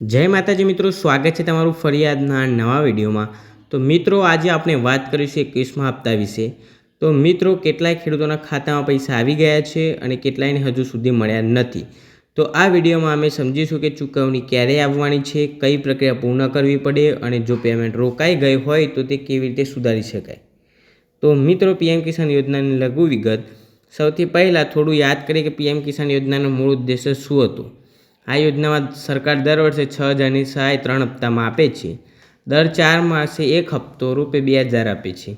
જય માતાજી મિત્રો, સ્વાગત છે તમારું ફરિયાદના નવા વિડીયોમાં. તો મિત્રો, આજે આપણે વાત કરીશું એકવીસમાં હપ્તા વિશે. તો મિત્રો, કેટલાય ખેડૂતોના ખાતામાં પૈસા આવી ગયા છે અને કેટલાયને હજુ સુધી મળ્યા નથી. તો આ વિડીયોમાં અમે સમજીશું કે ચૂકવણી ક્યારે આવવાની છે, કઈ પ્રક્રિયા પૂર્ણ કરવી પડે અને જો પેમેન્ટ રોકાઈ ગઈ હોય તો તે કેવી રીતે સુધારી શકાય. તો મિત્રો, પીએમ કિસાન યોજનાની લઘુ વિગત. સૌથી પહેલાં થોડું યાદ કરીએ કે પીએમ કિસાન યોજનાનો મૂળ ઉદ્દેશ્ય શું હતો? આ યોજનામાં સરકાર દર વર્ષે છ હજારની સહાય ત્રણ હપ્તામાં આપે છે. દર ચાર માસે એક હપ્તો રૂપે બે હજાર આપે છે.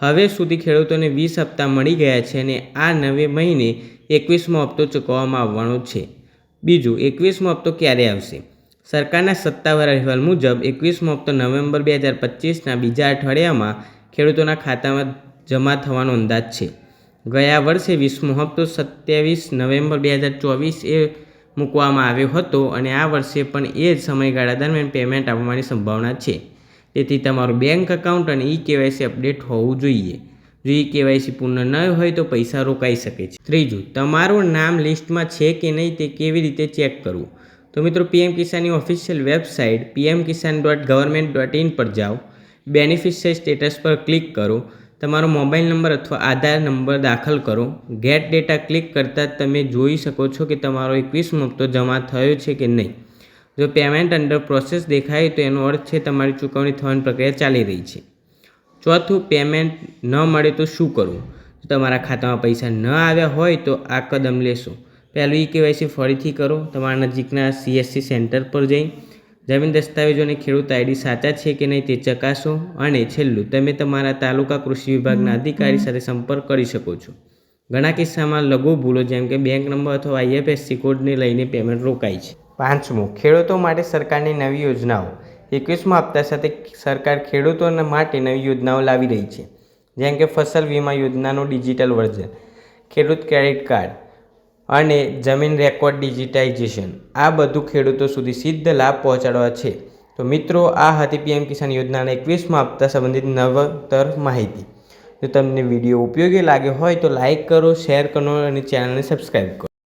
હવે સુધી ખેડૂતોને વીસ હપ્તા મળી ગયા છે અને આ નવે મહિને એકવીસમો હપ્તો ચૂકવવામાં આવવાનો છે. બીજું, એકવીસમો હપ્તો ક્યારે આવશે? સરકારના સત્તાવાર અહેવાલ મુજબ એકવીસમો હપ્તો નવેમ્બર બે હજાર પચીસના બીજા અઠવાડિયામાં ખેડૂતોના ખાતામાં જમા થવાનો અંદાજ છે. ગયા વર્ષે વીસમો હપ્તો સત્યાવીસ નવેમ્બર બે હજાર ચોવીસ એ મૂકવામાં આવ્યો હતો અને આ વર્ષે પણ એ જ સમયગાળા દરમિયાન પેમેન્ટ આપવાની સંભાવના છે. તેથી તમારું બેંક એકાઉન્ટ અને ઈ કેવાયસી અપડેટ હોવું જોઈએ. જો ઈ કેવાયસી પૂર્ણ ન હોય તો પૈસા રોકાઈ શકે છે. ત્રીજું, તમારું નામ લિસ્ટમાં છે કે નહીં તે કેવી રીતે ચેક કરવું? તો મિત્રો PM કિસાનની official website PM Kisan dot government dot in પર જાઓ. બેનિફિશિયરી સ્ટેટસ પર ક્લિક કરો. તમારો મોબાઈલ નંબર અથવા આધાર નંબર દાખલ કરો. ગેટ ડેટા ક્લિક કરતાં તમે જોઈ શકો છો કે તમારો એકવીસ હપ્તો જમા થયો છે કે નહીં. જો પેમેન્ટ અંડર પ્રોસેસ દેખાય તો એનો અર્થ છે તમારી ચૂકવણી થવાની પ્રક્રિયા ચાલી રહી છે. ચોથું, પેમેન્ટ ન મળે તો શું કરવું? જો તમારા ખાતામાં પૈસા ન આવ્યા હોય તો આ કદમ લેશો. પહેલું ઈ કેવાયસી ફરીથી કરો. તમારા નજીકના સીએસસી સેન્ટર પર જઈ જમીન દસ્તાવેજો અને ખેડૂત આઈડી સાચા છે કે નહીં તે ચકાસો અને છેલ્લું, તમે તમારા તાલુકા કૃષિ વિભાગના અધિકારી સાથે સંપર્ક કરી શકો છો. ઘણા કિસ્સામાં લઘુ ભૂલો જેમ કે બેંક નંબર અથવા આઈએફએસસી કોડને લઈને પેમેન્ટ રોકાય છે. પાંચમું, ખેડૂતો માટે સરકારની નવી યોજનાઓ. એકવીસમા હપ્તા સાથે સરકાર ખેડૂતોના માટે નવી યોજનાઓ લાવી રહી છે. જેમ કે ફસલ વીમા યોજનાનું ડિજિટલ વર્ઝન, ખેડૂત ક્રેડિટ કાર્ડ અને જમીન રેકોર્ડ ડિજિટાઇઝેશન આ બધું ખેડૂતો સુધી સિદ્ધ લાભ પહોંચાડવા છે. તો મિત્રો, આ હતી પીએમ કિસાન યોજનાના એકવીસમાં આપતા સંબંધિત નવતર માહિતી. જો તમને વીડિયો ઉપયોગી લાગ્યો હોય તો લાઇક કરો શેર કરો અને ચેનલને સબસ્ક્રાઈબ કરો.